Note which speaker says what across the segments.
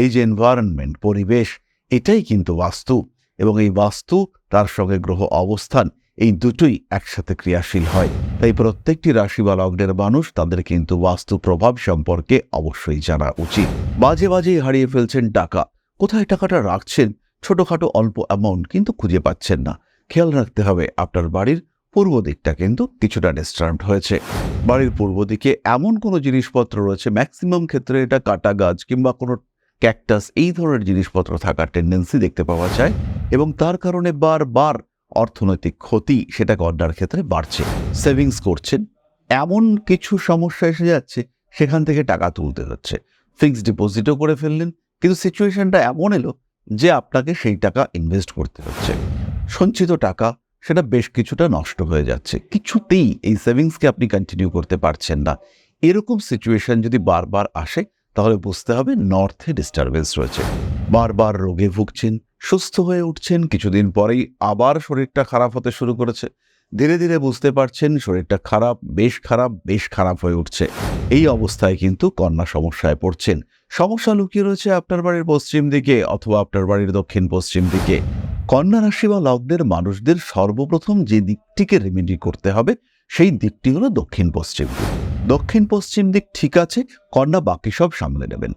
Speaker 1: এই যে এনভায়রনমেন্ট পরিবেশ, এটাই কিন্তু বাস্তু এবং এই বাস্তু তার সঙ্গে গ্রহ অবস্থান, এই দুটোই একসাথে ক্রিয়াশীল হয়। তাই প্রত্যেকটি রাশি বা লগ্নের মানুষ তাদের কিন্তু বাস্তু প্রভাব সম্পর্কে অবশ্যই জানা উচিত। বাজে বাজেই হারিয়ে ফেলছেন টাকা, কোথায় টাকাটা রাখছেন? ছোটখাটো অল্প অ্যামাউন্ট কিন্তু খুঁজে পাচ্ছেন না। খেয়াল রাখতে হবে, আপনার বাড়ির পূর্ব দিকটা কিন্তু কিছুটা ডিস্টার্বড হয়েছে। বাড়ির পূর্ব দিকে এমন কোনো জিনিসপত্র রয়েছে ম্যাক্সিমাম ক্ষেত্রে এটা কাটা গাছ কিংবা কোনো ক্যাকটাস, এই ধরনের জিনিসপত্র থাকার টেন্ডেন্সি দেখতে পাওয়া যায় এবং তার কারণে বারবার অর্থনৈতিক ক্ষতি সেটা গড্ডার ক্ষেত্রে বাড়ছে সেভিংস করছেন। এমন কিছু সমস্যা এসে যাচ্ছে, সেখান থেকে টাকা তুলতে হচ্ছে। ফিক্সড ডিপোজিটও করে ফেললেন, কিন্তু সিচুয়েশনটা এমন এলো যে আপনাকে সেই টাকা ইনভেস্ট করতে হচ্ছে। সঞ্চিত টাকা, সেটা বেশ কিছুটা নষ্ট হয়ে যাচ্ছে। কিছুতেই এই সেভিংসকে আপনি কন্টিনিউ করতে পারছেন না। এরকম সিচুয়েশন যদি বারবার আসে তাহলে বুঝতে হবে নর্থে ডিস্টারবেন্স রয়েছে। বারবার রোগে ভুগছেন, সুস্থ হয়ে উঠছেন, কিছুদিন পরেই আবার শরীরটা খারাপ হতে শুরু করেছে। ধীরে ধীরে বুঝতে পারছেন শরীরটা খারাপ, বেশ খারাপ বেশ খারাপ হয়ে উঠছে। এই অবস্থায় কিন্তু কন্যা সমস্যায় পড়ছেন। সমস্যা লুকিয়ে রয়েছে আপনার বাড়ির পশ্চিম দিকে অথবা আপনার বাড়ির দক্ষিণ পশ্চিম দিকে। কন্যা রাশি বা লগ্নের মানুষদের সর্বপ্রথম যে দিকটিকে রেমেডি করতে হবে, সেই দিকটি হলো দক্ষিণ পশ্চিম দিক। দক্ষিণ পশ্চিম দিক ঠিক আছে কন্যা বাকি সব সামলে নেবেন।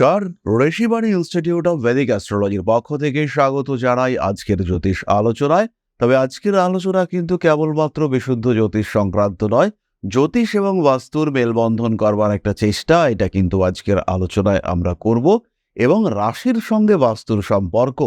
Speaker 1: নমস্কার। ঋষিবাণী ইনস্টিটিউট অফ ভেদিক অ্যাস্ট্রোলজির পক্ষ থেকে স্বাগত জানাই আজকের জ্যোতিষ আলোচনায়। তবে আজকের আলোচনা কিন্তু কেবলমাত্র বিশুদ্ধ জ্যোতিষ সংক্রান্ত নয়, জ্যোতিষ এবং বাস্তুর মেলবন্ধন করবার একটা চেষ্টা, এটা কিন্তু আজকের আলোচনায় আমরা করব এবং রাশির সঙ্গে বাস্তুর সম্পর্ক।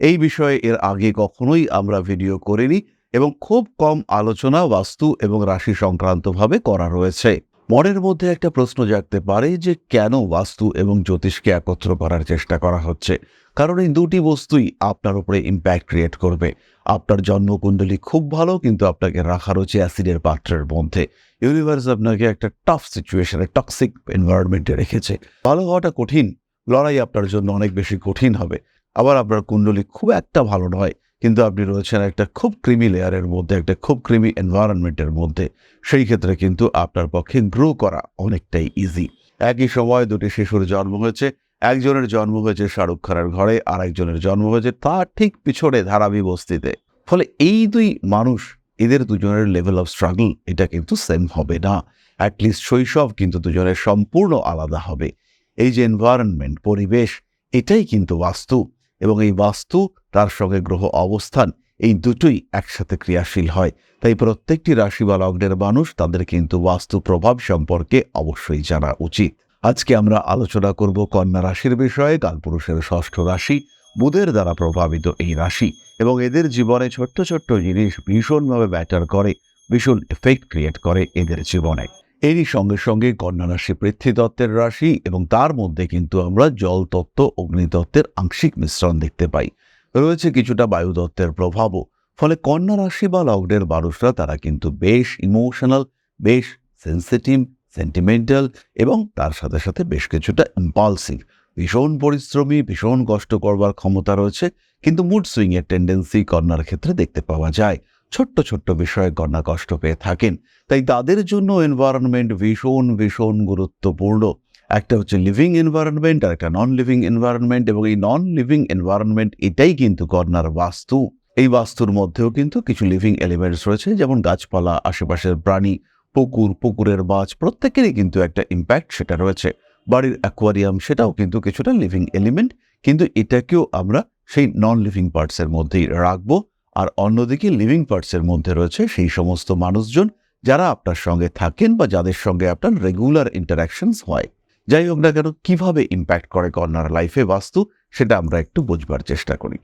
Speaker 1: এই বিষয়ে এর আগে কখনোই আমরা ভিডিও করিনি এবং খুব কম আলোচনা বাস্তু এবং রাশি সংক্রান্তভাবে করা রয়েছে। মনের মধ্যে একটা প্রশ্ন জাগতে পারে যে কেন বাস্তু এবং জ্যোতিষকে একত্র করার চেষ্টা করা হচ্ছে? কারণ এই দুটি বস্তুই আপনার উপরে ইম্প্যাক্ট ক্রিয়েট করবে। আপনার জন্মকুণ্ডলী খুব ভালো, কিন্তু আপনাকে রাখা রয়েছে অ্যাসিডের পাত্রের মধ্যে। ইউনিভার্স আপনাকে একটা টাফ সিচুয়েশনে টক্সিক এনভায়রনমেন্টে রেখেছে। ভালো হওয়াটা কঠিন, লড়াই আপনার জন্য অনেক বেশি কঠিন হবে। আবার আপনার কুণ্ডলী খুব একটা ভালো নয়। কিন্তু আপনি রয়েছেন একটা খুব ক্রিমি লেয়ারের মধ্যে, একটা খুব ক্রিমি এনভায়রনমেন্টের মধ্যে। সেই ক্ষেত্রে কিন্তু আপনার পক্ষে গ্রো করা অনেকটাই ইজি একই সময় দুটি শিশুর জন্ম হয়েছে। একজনের জন্ম হয়েছে শাহরুখ খানের ঘরে আর একজনের জন্ম হয়েছে তার ঠিক পিছনে ধারাবি বস্তিতে। ফলে এই দুই মানুষ, এদের দুজনের লেভেল অফ স্ট্রাগল এটা কিন্তু সেম হবে না। অ্যাটলিস্ট শৈশব কিন্তু দুজনের সম্পূর্ণ আলাদা হবে। এই যে এনভায়রনমেন্ট পরিবেশ, এটাই কিন্তু বাস্তু এবং এই বাস্তু তার সঙ্গে গ্রহ অবস্থান, এই দুটোই একসাথে ক্রিয়াশীল হয়। তাই প্রত্যেকটি রাশি বা লগ্নের মানুষ তাদের কিন্তু বাস্তু প্রভাব সম্পর্কে অবশ্যই জানা উচিত। আজকে আমরা আলোচনা করব কন্যা রাশির বিষয়ে, কালপুরুষের ষষ্ঠ রাশি, বুধের দ্বারা প্রভাবিত এই রাশি এবং এদের জীবনে ছোট্ট ছোট্ট জিনিস ভীষণভাবে ব্যাটার করে, ভীষণ এফেক্ট ক্রিয়েট করে এদের জীবনে। এরই সঙ্গে সঙ্গে কন্যা রাশি পৃথ্বীতত্ত্বের রাশি এবং তার মধ্যে কিন্তু আমরা জল তত্ত্ব অগ্নিতত্ত্বের আংশিক মিশ্রণ দেখতে পাই। রয়েছে কিছুটা বায়ুদত্তের প্রভাবও। ফলে কন্যা রাশি বা লগ্নের মানুষরা তারা কিন্তু বেশ ইমোশনাল, বেশ সেন্সিটিভ, সেন্টিমেন্টাল এবং তার সাথে সাথে বেশ কিছুটা ইম্পালসিভ। ভীষণ পরিশ্রমী, ভীষণ কষ্ট করবার ক্ষমতা রয়েছে, কিন্তু মুড সুইংয়ের টেন্ডেন্সি কন্যার ক্ষেত্রে দেখতে পাওয়া যায়। ছোট্ট ছোট্ট বিষয়ে কন্যা কষ্ট পেয়ে থাকেন। তাই তাদের জন্য এনভায়রনমেন্ট ভীষণ ভীষণ গুরুত্বপূর্ণ। একটা হচ্ছে লিভিং এনভায়রনমেন্ট আর একটা নন লিভিং এনভায়রনমেন্ট এবং এই নন লিভিং এনভায়রনমেন্ট এটাই কিন্তু কন্যার বাস্তু। এই বাস্তুর মধ্যেও কিন্তু কিছু লিভিং এলিমেন্টস রয়েছে, যেমন গাছপালা, আশেপাশের প্রাণী, পুকুর, পুকুরের মাছ, প্রত্যেকেরই কিন্তু একটা ইম্প্যাক্ট সেটা রয়েছে। বাড়ির অ্যাকোয়ারিয়াম সেটাও কিন্তু কিছুটা লিভিং এলিমেন্ট কিন্তু এটাকেও আমরা সেই নন লিভিং পার্টসের মধ্যেই রাখব। আর অন্যদিকে লিভিং পার্টসের মধ্যে রয়েছে সেই সমস্ত মানুষজন যারা আপনার সঙ্গে থাকেন বা যাদের সঙ্গে আপনার রেগুলার ইন্টারাকশনস হয়। যাই হোক না কেন, কীভাবে ইম্প্যাক্ট করে কন্যার লাইফে বাস্তু, সেটা আমরা একটু বুঝবার চেষ্টা করি।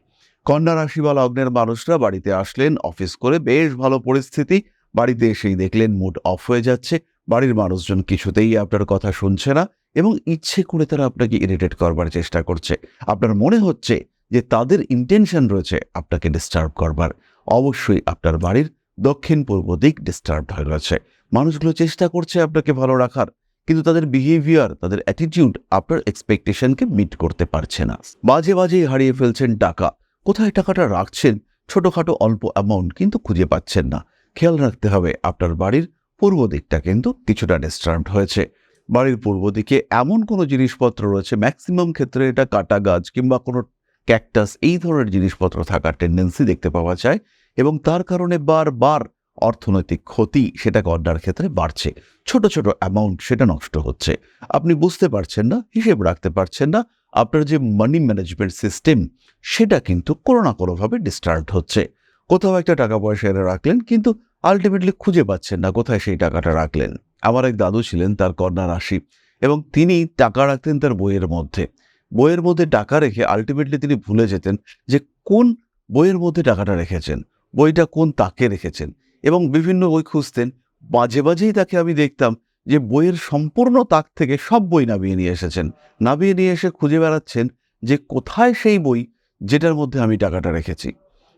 Speaker 1: কন্যা রাশি বা লগ্নের মানুষরা বাড়িতে আসলেন অফিস করে বেশ ভালো পরিস্থিতি, বাড়িতে এসেই দেখলেন মুড অফ হয়ে যাচ্ছে, বাড়ির মানুষজন কিছুতেই আপনার কথা শুনছে না এবং ইচ্ছে করে তারা আপনাকে ইরিটেট করবার চেষ্টা করছে। আপনার মনে হচ্ছে যে তাদের ইন্টেনশন রয়েছে আপনাকে ডিস্টার্ব করবার। অবশ্যই আপনার বাড়ির দক্ষিণ পূর্ব দিক ডিস্টার্ব হয়ে রয়েছে। মানুষগুলো চেষ্টা করছে আপনাকে ভালো রাখার, কিন্তু তাদের বিহেভিয়ার তাদের অ্যাটিটিউড আপনার এক্সপেকটেশনকে মিট করতে পারছে না। মাঝে মাঝেই হারিয়ে ফেলছেন টাকা। কোথায় টাকাটা রাখছেন? ছোটখাটো অল্প অ্যামাউন্ট কিন্তু খুঁজে পাচ্ছেন না। খেয়াল রাখতে হবে আপনার বাড়ির পূর্ব দিকটা কিন্তু কিছুটা ডিস্টার্বড হয়েছে। বাড়ির পূর্ব দিকে এমন কোনো জিনিসপত্র রয়েছে ম্যাক্সিমাম ক্ষেত্রে এটা কাটা গাছ কিংবা কোনো ক্যাকটাস, এই ধরনের জিনিসপত্র থাকার টেন্ডেন্সি দেখতে পাওয়া যায় এবং তার কারণে বারবার অর্থনৈতিক ক্ষতি সেটা গড্ডার ক্ষেত্রে বাড়ছে। ছোট ছোট অ্যামাউন্ট সেটা নষ্ট হচ্ছে। আপনি বুঝতে পারছেন না, হিসেব রাখতে পারছেন না, আপনার যে মানি ম্যানেজমেন্ট সিস্টেম সেটা কিন্তু কোনো না কোনোভাবে ডিস্টার্ব হচ্ছে। কোথাও একটা টাকা পয়সা এনে রাখলেন, কিন্তু আলটিমেটলি খুঁজে পাচ্ছেন না কোথায় সেই টাকাটা রাখলেন। আমার এক দাদু ছিলেন, তার কন্যা রাশি, এবং তিনি টাকা রাখতেন তার বইয়ের মধ্যে। বইয়ের মধ্যে টাকা রেখে আলটিমেটলি তিনি ভুলে যেতেন যে কোন বইয়ের মধ্যে টাকাটা রেখেছেন, বইটা কোন তাকে রেখেছেন এবং বিভিন্ন বই খুঁজতেন। মাঝে মাঝেই তাকে আমি দেখতাম যে বইয়ের সম্পূর্ণ তাক থেকে সব বই নামিয়ে নিয়ে এসেছেন। নামিয়ে নিয়ে এসে খুঁজে বেড়াচ্ছেন যে কোথায় সেই বই যেটার মধ্যে আমি টাকাটা রেখেছি।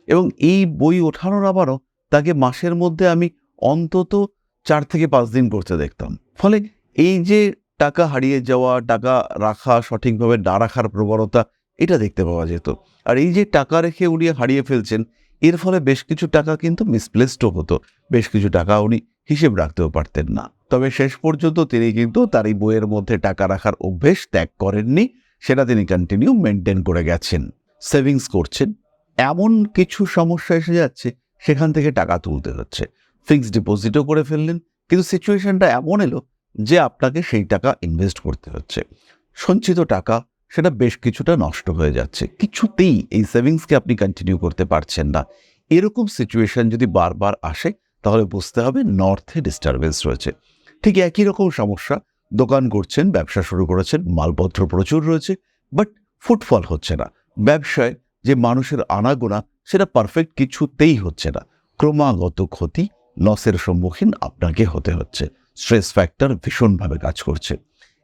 Speaker 1: এবং এই বই ওঠানোর আবারও তাকে মাসের মধ্যে আমি অন্তত চার থেকে পাঁচ দিন করতে দেখতাম। ফলে এই যে টাকা হারিয়ে যাওয়া, টাকা রাখা, সঠিকভাবে না রাখার প্রবণতা, এটা দেখতে পাওয়া যেত। আর এই যে টাকা রেখে উনি হারিয়ে ফেলছেন, এর ফলে বেশ কিছু টাকা কিন্তু মিসপ্লেসডও হতো। বেশ কিছু টাকা উনি হিসেব রাখতেও পারতেন না। তবে শেষ পর্যন্ত তিনি কিন্তু তার এই বইয়ের মধ্যে টাকা রাখার অভ্যেস ত্যাগ করেননি। সেটা তিনি কন্টিনিউ মেনটেন করে গেছেন। সেভিংস করছেন। এমন কিছু সমস্যা এসে যাচ্ছে, সেখান থেকে টাকা তুলতে হচ্ছে। ফিক্সড ডিপোজিটও করে ফেললেন। কিন্তু সিচুয়েশনটা এমন এলো যে আপনাকে সেই টাকা ইনভেস্ট করতে হচ্ছে। সঞ্চিত টাকা, সেটা বেশ কিছুটা নষ্ট হয়ে যাচ্ছে। কিছুতেই এই সেভিংসকে আপনি কন্টিনিউ করতে পারছেন না। এরকম সিচুয়েশন যদি বারবার আসে, তাহলে বুঝতে হবে নর্থে ডিস্টারবেন্স রয়েছে। ঠিক একই রকম সমস্যা, দোকান করছেন ব্যবসা শুরু করেছেন, মালপত্র প্রচুর রয়েছে বাট ফুটফল হচ্ছে না। ব্যবসায় যে মানুষের আনাগোনা, সেটা পারফেক্ট কিছুতেই হচ্ছে না। ক্রমাগত ক্ষতি লসের সম্মুখীন আপনাকে হতে হচ্ছে। স্ট্রেস ফ্যাক্টর ভীষণভাবে কাজ করছে।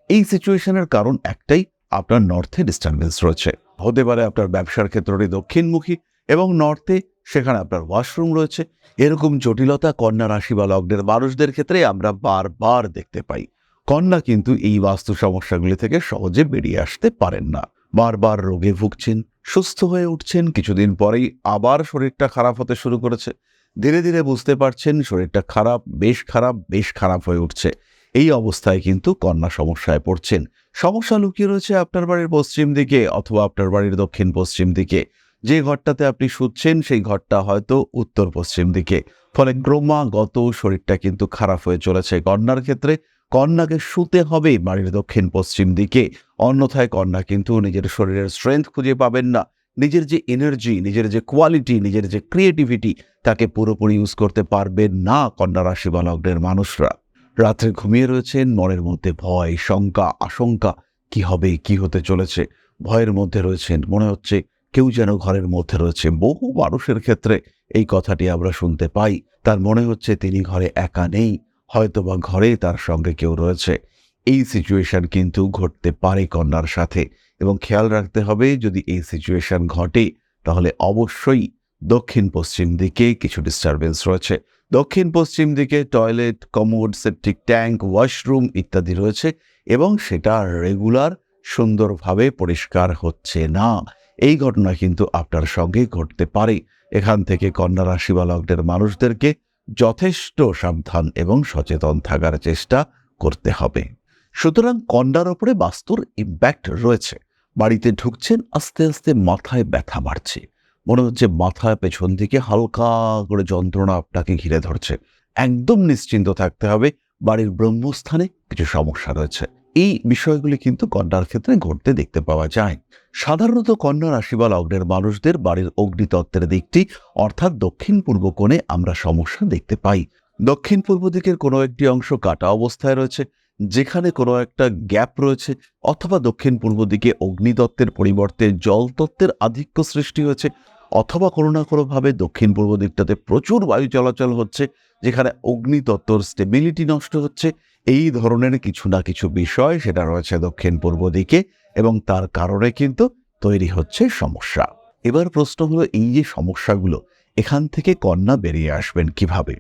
Speaker 1: এই সিচুয়েশনের কারণ একটাই, আপনার নর্থে ডিস্টারবেন্স রয়েছে। হতে পারে আপনার ব্যবসার ক্ষেত্রটি দক্ষিণমুখী এবং নর্থে সেখানে আপনার ওয়াশরুম রয়েছে। এরকম জটিলতা কন্যা রাশি বা লগ্নের মানুষদের ক্ষেত্রে আমরা বারবার দেখতে পাই। কন্যা কিন্তু এই বাস্তু সমস্যাগুলি থেকে সহজে বেরিয়ে আসতে পারেন না। বারবার রোগে ভুগছেন, সুস্থ হয়ে উঠছেন, কিছুদিন পরেই আবার শরীরটা খারাপ হতে শুরু করেছে। ধীরে ধীরে বুঝতে পারছেন শরীরটা খারাপ, বেশ খারাপ বেশ খারাপ হয়ে উঠছে। এই অবস্থায় কিন্তু কন্যা সমস্যায় পড়ছেন। সমস্যা লুকিয়ে রয়েছে আপনার বাড়ির পশ্চিম দিকে অথবা আপনার বাড়ির দক্ষিণ পশ্চিম দিকে। যে ঘরটাতে আপনি শুচ্ছেন, সেই ঘরটা হয়তো উত্তর পশ্চিম দিকে। ফলে ক্রমাগত শরীরটা কিন্তু খারাপ হয়ে চলেছে কন্যার ক্ষেত্রে। কন্যাকে শুতে হবে বাড়ির দক্ষিণ পশ্চিম দিকে। অন্যথায় কন্যা কিন্তু নিজের শরীরের স্ট্রেংথ খুঁজে পাবেন না। নিজের যে এনার্জি নিজের যে কোয়ালিটি নিজের যে ক্রিয়েটিভিটি তাকে পুরোপুরি ইউজ করতে পারবেন না কন্যা রাশি বা লগ্নের মানুষরা। রাত্রে ঘুমিয়ে রয়েছেন, মনের মধ্যে ভয়, শঙ্কা, আশঙ্কা, কি হবে, কি হতে চলেছে? ভয়ের মধ্যে রয়েছেন, মনে হচ্ছে কেউ যেন ঘরের মধ্যে রয়েছে। বহু মানুষের ক্ষেত্রে এই কথাটি আমরা শুনতে পাই। তার মনে হচ্ছে তিনি ঘরে একা নেই, হয়তোবা ঘরে তার সঙ্গে কেউ রয়েছে। এই সিচুয়েশন কিন্তু ঘটতে পারে কন্যার সাথে। এবং খেয়াল রাখতে হবে যদি এই সিচুয়েশন ঘটে, তাহলে অবশ্যই দক্ষিণ পশ্চিম দিকে কিছু ডিস্টারবেন্স রয়েছে। দক্ষিণ পশ্চিম দিকে toilet commode septic tank washroom ইত্যাদি রয়েছে এবং সেটা রেগুলার সুন্দরভাবে পরিষ্কার হচ্ছে না। এই ঘটনা কিন্তু আপনার সঙ্গে ঘটতে পারে। এখান থেকে কন্যা রাশি বা লগ্নের মানুষদেরকে যথেষ্ট সাবধান এবং সচেতন থাকার চেষ্টা করতে হবে। সুতরাং কন্যার ওপরে বাস্তুর ইম্প্যাক্ট রয়েছে। বাড়িতে ঢুকছেন, আস্তে আস্তে মাথায় ব্যথা বাড়ছে। মনে হচ্ছে মাথায় পেছন দিকে হালকা করে যন্ত্রণা আপনাকে ঘিরে ধরছে। একদম নিশ্চিন্ত থাকতে হবে, বাড়ির ব্রহ্মস্থানে কিছু সমস্যা রয়েছে। এই বিষয়গুলি কিন্তু কন্যার ক্ষেত্রে ঘটতে দেখতে পাওয়া যায়। সাধারণত কন্যা রাশি বা লগ্নের মানুষদের বাড়ির অগ্নিতত্ত্বের দিকটি, অর্থাৎ দক্ষিণ পূর্ব কোণে আমরা সমস্যা দেখতে পাই। দক্ষিণ পূর্ব দিকের কোনো একটি অংশ কাটা অবস্থায় রয়েছে যেখানে কোনো একটা গ্যাপ রয়েছে অথবা দক্ষিণ পূর্ব দিকে অগ্নিতত্ত্বের পরিবর্তে জলতত্ত্বের আধিক্য সৃষ্টি হয়েছে, অথবা কোনো না কোনোভাবে দক্ষিণ পূর্ব দিকটাতে প্রচুর বায়ু চলাচল হচ্ছে, যেখানে অগ্নিতত্ত্বর স্টেবিলিটি নষ্ট হচ্ছে, এই ধরনের কিছু না কিছু বিষয় সেটা রয়েছে দক্ষিণ পূর্ব দিকে এবং তার কারণে কিন্তু তৈরি হচ্ছে সমস্যা। এবার প্রশ্ন হলো, এই যে সমস্যাগুলো, এখান থেকে কন্যা বেরিয়ে আসবেন কীভাবে?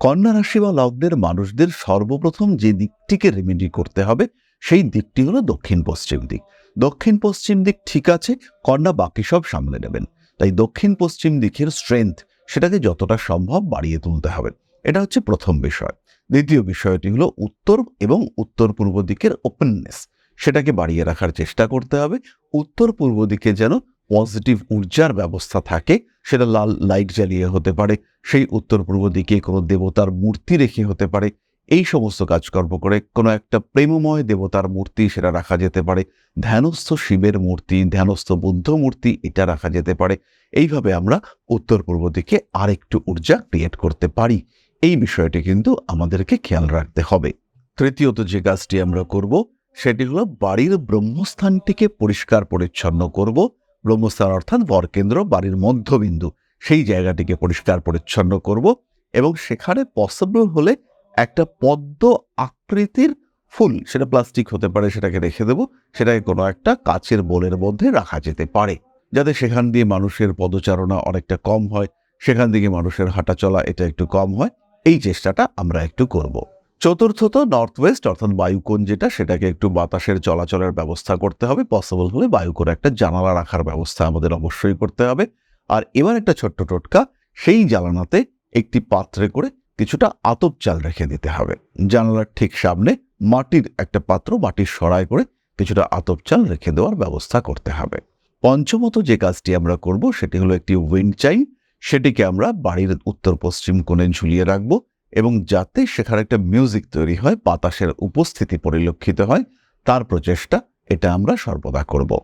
Speaker 1: কন্যা রাশি বা লগ্নের মানুষদের সর্বপ্রথম যে দিকটিকে রেমেডি করতে হবে, সেই দিকটি হলো দক্ষিণ পশ্চিম দিক। দক্ষিণ পশ্চিম দিক ঠিক আছে, কন্যা বাকি সব সামলে নেবেন। তাই দক্ষিণ পশ্চিম দিকের স্ট্রেংথ সেটাকে যতটা সম্ভব বাড়িয়ে তুলতে হবে। এটা হচ্ছে প্রথম বিষয়। দ্বিতীয় বিষয়টি হলো উত্তর এবং উত্তর পূর্ব দিকের ওপেননেস সেটাকে বাড়িয়ে রাখার চেষ্টা করতে হবে। উত্তর পূর্ব দিকে যেন পজিটিভ ঊর্জার ব্যবস্থা থাকে, সেটা লাল লাইট জ্বালিয়ে হতে পারে, সেই উত্তর পূর্ব দিকে কোনো দেবতার মূর্তি রেখে হতে পারে, এই সমস্ত কাজকর্ম করে কোনো একটা প্রেমময় দেবতার মূর্তি সেটা রাখা যেতে পারে, ধ্যানস্থ শিবের মূর্তি, ধ্যানস্থ বুদ্ধ মূর্তি এটা রাখা যেতে পারে, এইভাবে আমরা উত্তর পূর্ব দিকে আরেকটু ঊর্জা ক্রিয়েট করতে পারি, এই বিষয়টি কিন্তু আমাদেরকে খেয়াল রাখতে হবে। তৃতীয়ত যে কাজটি আমরা করব, সেটি হলো বাড়ির ব্রহ্মস্থানটিকে পরিষ্কার পরিচ্ছন্ন করব ব্রহ্মস্থান অর্থাৎ বরকেন্দ্র, বাড়ির মধ্যবিন্দু। সেই জায়গাটিকে পরিষ্কার পরিচ্ছন্ন করব এবং সেখানে পসিবল হলে একটা পদ্ম আকৃতির ফুল, সেটা প্লাস্টিক হতে পারে, সেটাকে রেখে দেব। সেটাকে কোনো একটা কাচের বোলের মধ্যে রাখা যেতে পারে। যাতে সেখান দিয়ে মানুষের পদচারণা অনেকটা কম হয়, সেখান থেকে মানুষের হাঁটা চলা এটা একটু কম হয়। এই চেষ্টাটা আমরা একটু করব। চতুর্থত নর্থ ওয়েস্ট অর্থাৎ বায়ুকোণ যেটা, সেটাকে একটু বাতাসের চলাচলের ব্যবস্থা করতে হবে। পসিবল হলে বায়ুকোণ একটা জানালা রাখার ব্যবস্থা আমাদের অবশ্যই করতে হবে। আর এবার একটা ছোট্ট টোটকা, সেই জানালাতে একটি পাত্রে করে কিছুটা আতপ চাল রেখে দিতে হবে। জানালার ঠিক সামনে মাটির একটা পাত্র, মাটির সরাই করে কিছুটা আতপ চাল রেখে দেওয়ার ব্যবস্থা করতে হবে। পঞ্চমত যে কাজটি আমরা করব, সেটি হলো একটি উইন্ড চাইন সেটিকে আমরা বাড়ির উত্তর পশ্চিম কোণে ঝুলিয়ে রাখব। এবং যাতে সেখানে একটা মিউজিক তৈরি হয়, বাতাসের উপস্থিতি পরিলক্ষিত হয়, তার প্রচেষ্টা এটা আমরা সর্বদা করব।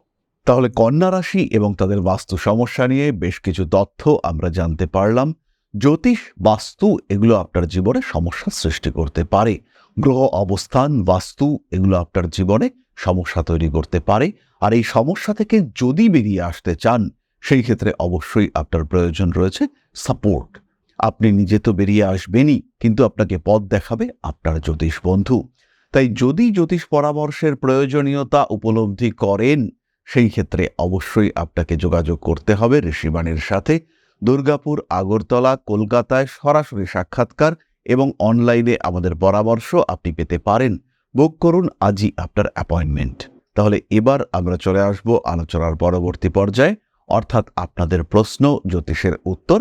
Speaker 1: তাহলে কন্যা রাশি এবং তাদের বাস্তু সমস্যা নিয়ে বেশ কিছু তথ্য আমরা জানতে পারলাম। জ্যোতিষ, বাস্তু এগুলো আপনার জীবনে সমস্যা সৃষ্টি করতে পারে। গ্রহ, অবস্থান, বাস্তু এগুলো আপনার জীবনে সমস্যা তৈরি করতে পারে। আর এই সমস্যা থেকে যদি বেরিয়ে আসতে চান, সেই ক্ষেত্রে অবশ্যই আপনার প্রয়োজন রয়েছে সাপোর্ট আপনি নিজে তো বেরিয়ে আসবেনই, কিন্তু আপনাকে পথ দেখাবে আপনার জ্যোতিষ বন্ধু। তাই যদি জ্যোতিষ পরামর্শের প্রয়োজনীয়তা উপলব্ধি করেন, সেই ক্ষেত্রে অবশ্যই আপনাকে যোগাযোগ করতে হবে ঋষিবাণীর সাথে। দুর্গাপুর, আগরতলা, কলকাতায় সরাসরি সাক্ষাৎকার এবং অনলাইনে আমাদের পরামর্শ আপনি পেতে পারেন। বুক করুন, আজই আপনার অ্যাপয়েন্টমেন্ট। তাহলে এবার আমরা চলে আসব আলোচনার পরবর্তী পর্যায়ে। অর্থাৎ আপনাদের প্রশ্ন, জ্যোতিষের উত্তর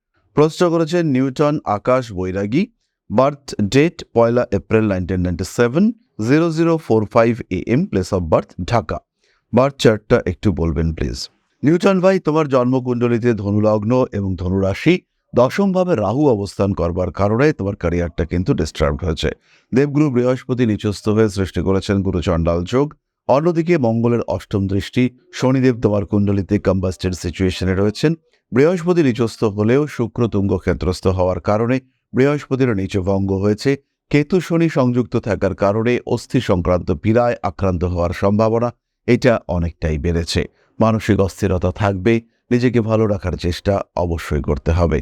Speaker 1: প্রশ্ন করেছেন Newton Akash Bairagi, birth date Poila April nineteen ninety seven zero zero four five A M place of birth Dhaka. Birth চার্টটা একটু বলবেন প্লিজ নিউটন ভাই, তোমার জন্মকুণ্ডলিতে ধনুলগ্ন এবং ধনুরাশি দশমভাবে রাহু অবস্থান করবার কারণে তোমার ক্যারিয়ারটা কিন্তু ডিস্টার্ব হয়েছে। দেবগুরু বৃহস্পতি নিচস্থ হয়ে সৃষ্টি করেছেন গুরু চণ্ডাল যোগ। অন্যদিকে মঙ্গলের অষ্টম দৃষ্টি, শনিদেব তোমার কুণ্ডলিতে কম্বাস্টেড সিচুয়েশনে রয়েছেন। বৃহস্পতি নিচস্থ হলেও শুক্র তুঙ্গ ক্ষেত্রস্থ হওয়ার কারণে বৃহস্পতির নিচে ভঙ্গ হয়েছে। কেতু শনি সংযুক্ত থাকার কারণে অস্থি সংক্রান্ত পীড়ায় আক্রান্ত হওয়ার সম্ভাবনা এটা অনেকটাই বেড়েছে। মানসিক অস্থিরতা থাকবে, নিজেকে ভালো রাখার চেষ্টা অবশ্যই করতে হবে।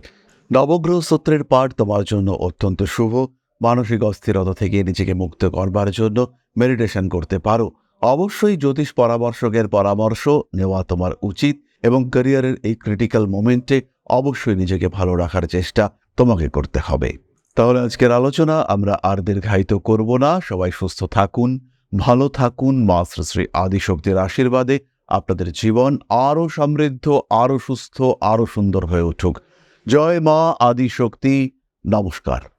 Speaker 1: নবগ্রহ সূত্রের পাঠ তোমার জন্য অত্যন্ত শুভ। মানসিক অস্থিরতা থেকে নিজেকে মুক্ত করবার জন্য মেডিটেশন করতে পারো। অবশ্যই জ্যোতিষ পরামর্শকের পরামর্শ নেওয়া তোমার উচিত। এবং ক্যারিয়ারের এই ক্রিটিক্যাল মোমেন্টে অবশ্যই নিজেকে ভালো রাখার চেষ্টা তোমাকে করতে হবে। তাহলে আজকের আলোচনা আমরা আর দীর্ঘায়িত করব না। সবাই সুস্থ থাকুন, ভালো থাকুন। মা শ্রী আদিশক্তির আশীর্বাদে আপনাদের জীবন আরও সমৃদ্ধ, আরও সুস্থ, আরও সুন্দর হয়ে উঠুক। জয় মা আদিশক্তি। নমস্কার।